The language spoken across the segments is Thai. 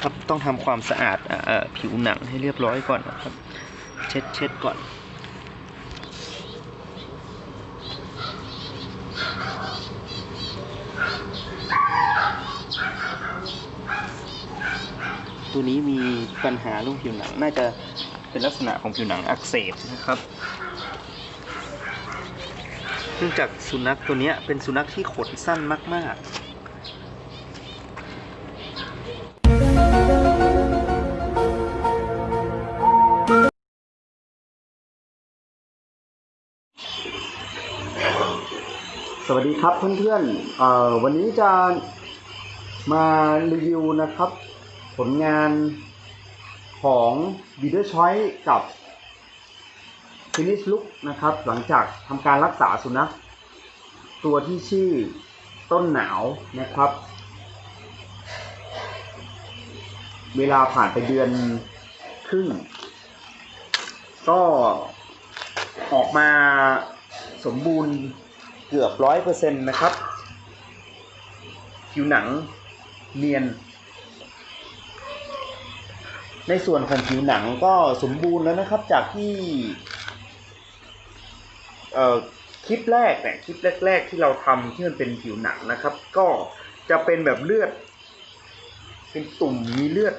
ครับต้องทำความสะอาดออผิวหนังให้เรียบร้อยก่อนนะครับ เช็ดเช็ดก่อน ตัวนี้มีปัญหาเรื่องผิวหนัง น่าจะเป็นลักษณะของผิวหนังอักเสบนะครับเนื่องจากสุนัขตัวนี้เป็นสุนัขที่ขนสั้นมาก ๆ สวัสดีครับเพื่อนๆเอ่อวันนี้จะมารีวิวนะครับ ผลงานของ b i d e r Choice กับ Finish Look นะครับ หลังจากทำการรักษาสุนัขตัวที่ชื่อต้นหนาวนะครับ เวลาผ่านไปเดือนครึ่ง ก็ออกมาสมบูรณ์ เกือบร้อยเปอร์เซ็นต์นะครับ ผิวหนังเนียน ในส่วนของผิวหนังก็สมบูรณ์แล้วนะครับ จากที่คลิปแรกเนี่ยคลิปแรก ๆ ที่เราทำที่มันเป็นผิวหนังนะครับ ก็จะเป็นแบบเลือด เป็นตุ่มมีเลือด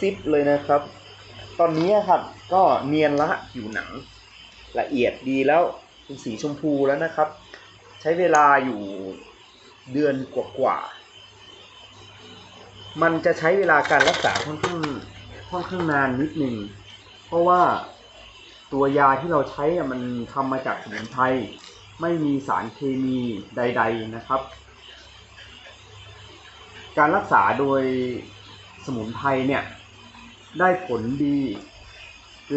ซิบๆเลยนะครับ ตอนนี้ครับก็เนียนละผิวหนังละเอียดดีแล้วเป็นสีชมพูแล้วนะครับ ใช้เวลาอยู่เดือนกว่าๆ มันจะใช้เวลาการรักษาค่อนข้างค่อนข้างนานนิดนึง เพราะว่าตัวยาที่เราใช้อะมันทำมาจากสมุนไพรไม่มีสารเคมีใด ๆนะครับ การรักษาโดยสมุนไพรเนี่ยได้ผลดี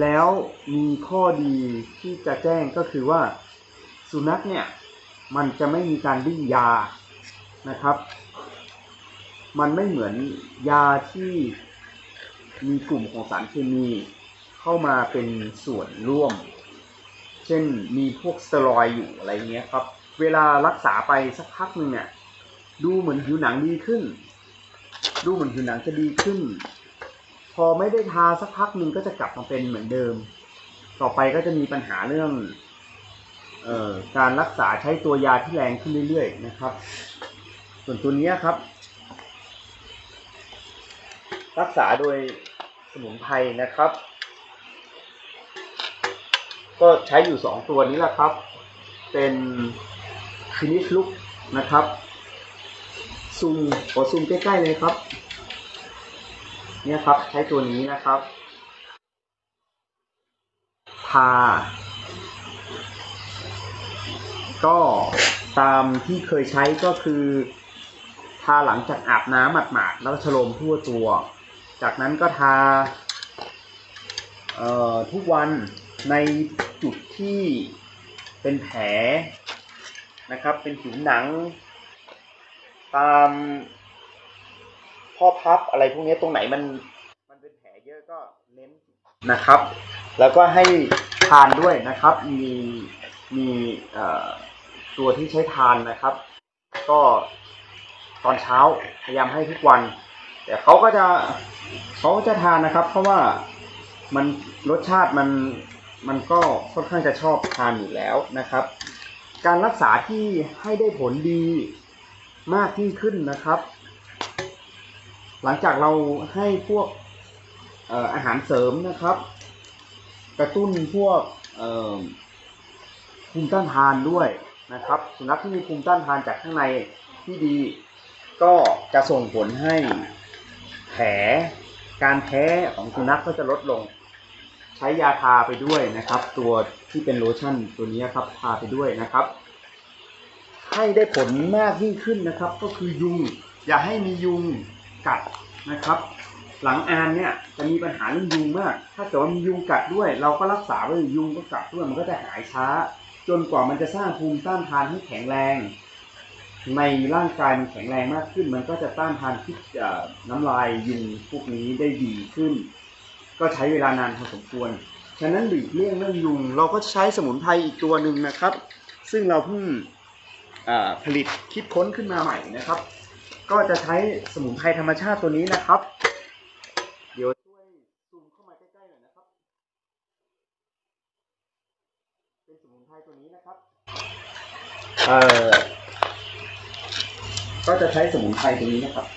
แล้วมีข้อดีที่จะแจ้งก็คือว่าสุนัขเนี่ย มันจะไม่มีการดิ้นยานะครับ มันไม่เหมือนยาที่มีกลุ่มของสารเคมีเข้ามาเป็นส่วนร่วม เช่นมีพวกสเตียรอยด์อยู่อะไรเงี้ยครับ เวลารักษาไปสักพักหนึ่งเนี่ยดูเหมือนผิวหนังดีขึ้น ดูเหมือนผิวหนังจะดีขึ้น พอไม่ได้ทาสักพักหนึ่งก็จะกลับมาเป็นเหมือนเดิม ต่อไปก็จะมีปัญหาเรื่อง การรักษาใช้ตัวยาที่แรงขึ้นเรื่อยๆนะครับ ส่วนตัวนี้ครับ รักษาโดยสมุนไพรนะครับ ก็ใช้อยู่สองตัวนี้แหละครับ เป็นฟินิชลุกนะครับซูมขอซูมใกล้ๆเลยครับ เนี่ยครับใช้ตัวนี้นะครับ ทา ก็ตามที่เคยใช้ก็คือทาหลังจากอาบน้ำหมาดๆแล้วฉโลมทั่วตัว จากนั้นก็ทาทุกวันในจุดที่เป็นแผลนะครับ เป็นผิวหนัง ตามข้อพับอะไรพวกนี้ตรงไหนมันมันเป็นแผลเยอะก็เน้นนะครับ แล้วก็ให้ทานด้วยนะครับ มีมีเอ่อ ตัวที่ใช้ทานนะครับ ก็ตอนเช้าพยายามให้ทุกวัน แต่เขาก็จะเขาจะทานนะครับ เพราะว่ามันรสชาติมันมันก็ค่อนข้างจะชอบทานอยู่แล้วนะครับ การรักษาที่ให้ได้ผลดีมากยิ่งขึ้นนะครับ หลังจากเราให้พวกอาหารเสริมนะครับ กระตุ้นพวกภูมิต้านทานด้วย นะครับ สุนัขที่มีภูมิต้านทานจากข้างในที่ดี ก็จะส่งผลให้แผลการแพ้ของสุนัขก็จะลดลง ใช้ยาทาไปด้วยนะครับ ตัวที่เป็นโลชั่นตัวนี้ครับทาไปด้วยนะครับ ให้ได้ผลมากยิ่งขึ้นนะครับ ก็คือยุงอย่าให้มียุงกัดนะครับ หลังอานเนี่ยจะมีปัญหาเรื่องยุงมาก ถ้าเกิดว่ามียุงกัดด้วย เราก็รักษาไว้ยุงก็กัดด้วยมันก็จะหายช้า จนกว่ามันจะสร้างภูมิต้านทานให้แข็งแรง ในร่างกายมันแข็งแรงมากขึ้น มันก็จะต้านทานพิษน้ำลายยุงพวกนี้ได้ดีขึ้น ก็ใช้เวลานานพอสมควรฉะนั้นหลีกเลี่ยงเรื่องยุง เราก็ใช้สมุนไพรอีกตัวหนึ่งนะครับ ซึ่งเราเพิ่งผลิตคิดค้นขึ้นมาใหม่นะครับ ก็จะใช้สมุนไพรธรรมชาติตัวนี้นะครับ เอ่อก็จะใช้สมุนไพรตัวนี้นะครับ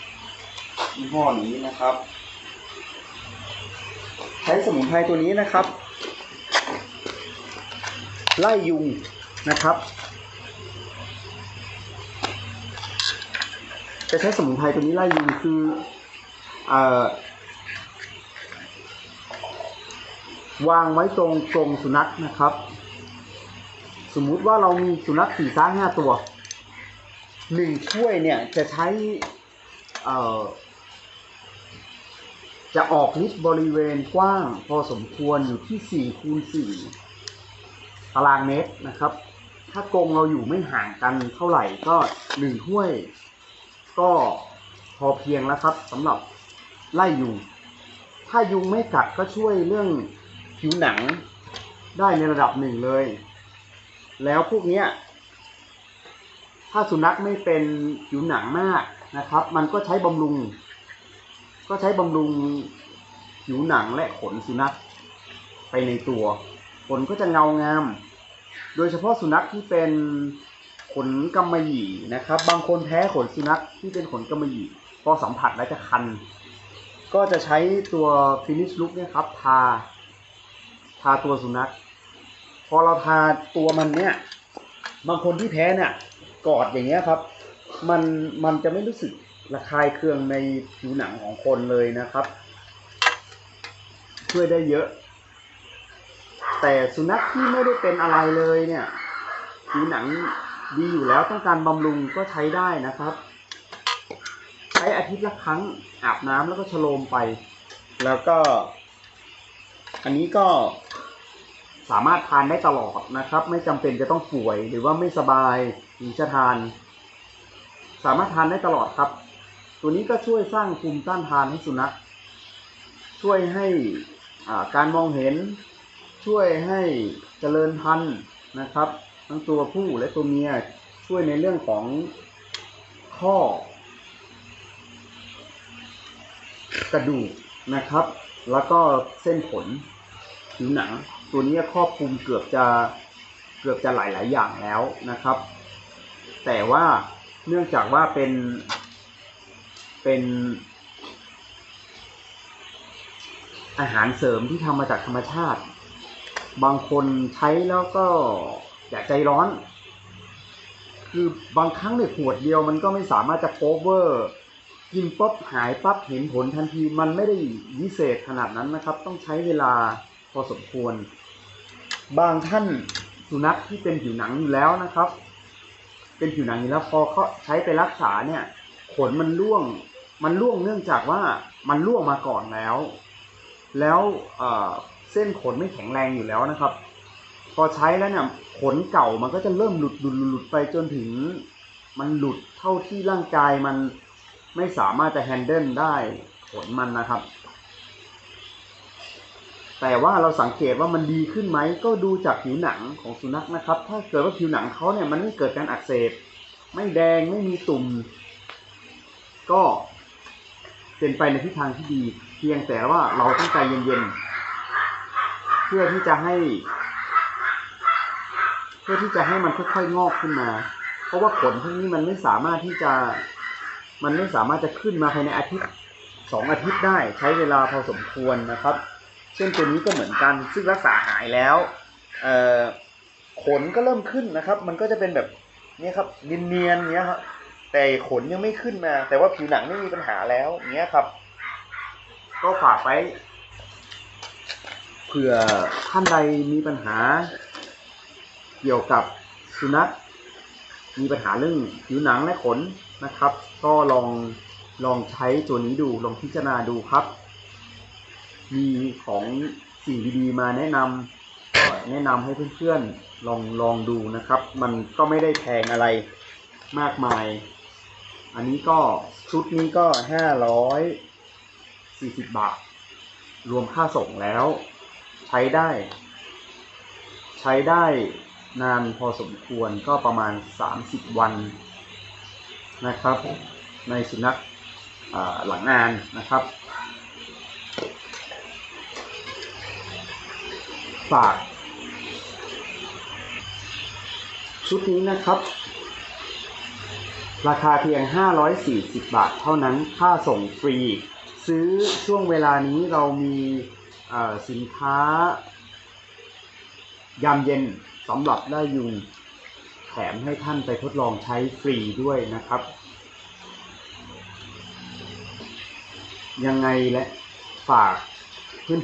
ยี่ห้อนี้นะครับ ใช้สมุนไพรตัวนี้นะครับ ไล่ยุงนะครับ จะใช้สมุนไพรตัวนี้ไล่ยุงคือเอ่อวางไว้ตรงกรงสุนัขนะครับ มมุติว่าเรามีสุนัขสี่ซ้าห้าตัวหนึ่งถ้วยเนี่ยจะใช้เอ่อจะออกฤทธิ์บริเวณกว้างพอสมควรอยู่ที่สี่คูณสี่ตารางเมตรนะครับ ถ้ากรงเราอยู่ไม่ห่างกันเท่าไหร่ก็หนึ่งถ้วย ก็พอเพียงแล้วครับสำหรับไล่ยุง ถ้ายุงไม่กัดก็ช่วยเรื่องผิวหนังได้ในระดับหนึ่งเลย แล้วพวกเนี้ยถ้าสุนัขไม่เป็นผิวหนังมากนะครับ มันก็ใช้บำรุง ก็ใช้บำรุงผิวหนังและขนสุนัขไปในตัว ขนก็จะเงางาม โดยเฉพาะสุนัขที่เป็นขนกำมะหยี่นะครับ บางคนแพ้ขนสุนัขที่เป็นขนกำมะหยี่พอสัมผัสแล้วจะคัน ก็จะใช้ตัว finish look เนี่ยครับทาทาตัวสุนัข พอเราทาตัวมันเนี่ย บางคนที่แพ้เนี่ย กอดอย่างเงี้ยครับ มันมันจะไม่รู้สึกระคายเคืองในผิวหนังของคนเลยนะครับ ช่วยได้เยอะ แต่สุนัขที่ไม่ได้เป็นอะไรเลยเนี่ย ผิวหนังดีอยู่แล้วต้องการบำรุงก็ใช้ได้นะครับ ใช้อาทิตย์ละครั้งอาบน้ำแล้วก็ชโลมไป แล้วก็ อันนี้ก็ สามารถทานได้ตลอดนะครับ ไม่จำเป็นจะต้องป่วยหรือว่าไม่สบายถึงจะทาน สามารถทานได้ตลอดครับ ตัวนี้ก็ช่วยสร้างภูมิต้านทานให้สุนัขช่วยให้การมองเห็น ช่วยให้เจริญพันธุ์นะครับ ทั้งตัวผู้และตัวเมียช่วยในเรื่องของข้อกระดูกนะครับ แล้วก็เส้นขนผิวหนัง ตัวนี้ครอบคลุมเกือบจะเกือบจะหลาย ๆ อย่างแล้วนะครับ แต่ว่าเนื่องจากว่าเป็นเป็นอาหารเสริมที่ทำมาจากธรรมชาติ บางคนใช้แล้วก็อยากใจร้อน คือบางครั้งเนี่ยขวดเดียวมันก็ไม่สามารถจะโคเวอร์ กินปั๊บหายปั๊บเห็นผลทันทีมันไม่ได้วิเศษขนาดนั้นนะครับ ต้องใช้เวลาพอสมควร บางท่านสุนัขที่เป็นผิวหนังอยู่แล้วนะครับ เป็นผิวหนังอยู่แล้วพอเขาใช้ไปรักษาเนี่ย ขนมันร่วง มันร่วงเนื่องจากว่ามันร่วงมาก่อนแล้ว แล้วเส้นขนไม่แข็งแรงอยู่แล้วนะครับ พอใช้แล้วเนี่ยขนเก่ามันก็จะเริ่มหลุดหลุดหลุดไปจนถึง มันหลุดเท่าที่ร่างกายมันไม่สามารถจะแฮนเดิลได้ขนมันนะครับ แต่ว่าเราสังเกตว่ามันดีขึ้นไหมก็ดูจากผิวหนังของสุนัขนะครับ ถ้าเกิดว่าผิวหนังเขาเนี่ยมันไม่เกิดการอักเสบ ไม่แดงไม่มีตุ่ม ก็เป็นไปในทิศทางที่ดี เพียงแต่ว่าเราต้องใจเย็นๆเพื่อที่จะให้ เพื่อที่จะให้มันค่อยๆงอกขึ้นมา เพราะว่าขนพวกนี้มันไม่สามารถที่จะ มันไม่สามารถจะขึ้นมาภายในอาทิตย์สองอาทิตย์ได้ใช้เวลาพอสมควรนะครับ เช่นตัวนี้ก็เหมือนกัน ซึ่งรักษาหายแล้วเอขนก็เริ่มขึ้นนะครับ มันก็จะเป็นแบบเนี้ครับเนียนๆเนี้ยครับแต่ขนยังไม่ขึ้นมา แต่ว่าผิวหนังไม่มีปัญหาแล้วเนี้ยครับ ก็ฝากไว้เผื่อท่านใดมีปัญหา เกี่ยวกับสุนัขมีปัญหาเรื่องผิวหนังและขนนะครับ ก็ลองลองใช้ตัวนี้ดูลองพิจารณาดูครับ มีของสิ่งดีๆมาแนะนำก็แนะนำให้เพื่อนๆลองลองดูนะครับ มันก็ไม่ได้แพงอะไรมากมาย อันนี้ก็ชุดนี้ก็ห้าร้อยสี่สิบบาท รวมค่าส่งแล้ว ใช้ได้ ใช้ได้นานพอสมควรก็ประมาณ 30 วันนะครับ ในสุนัขอ่าหลังงานนะครับ ฝาก ชุดนี้นะครับ ราคาเพียง 540 บาทเท่านั้นค่าส่งฟรี ซื้อช่วงเวลานี้เรามีสินค้ายามเย็นสำหรับไล่ยุงแถมให้ท่านไปทดลองใช้ฟรีด้วยนะครับ ยังไงและฝาก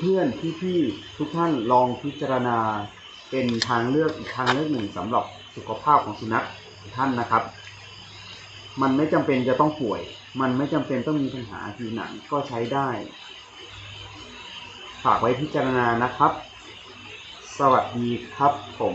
เพื่อนๆพี่ๆทุกท่านลองพิจารณาเป็นทางเลือกอีกทางเลือกหนึ่งสำหรับสุขภาพของสุนัขท่านนะครับ มันไม่จำเป็นจะต้องป่วย มันไม่จำเป็นต้องมีปัญหาผิวหนังก็ใช้ได้ ฝากไว้พิจารณานะครับ สวัสดีครับผม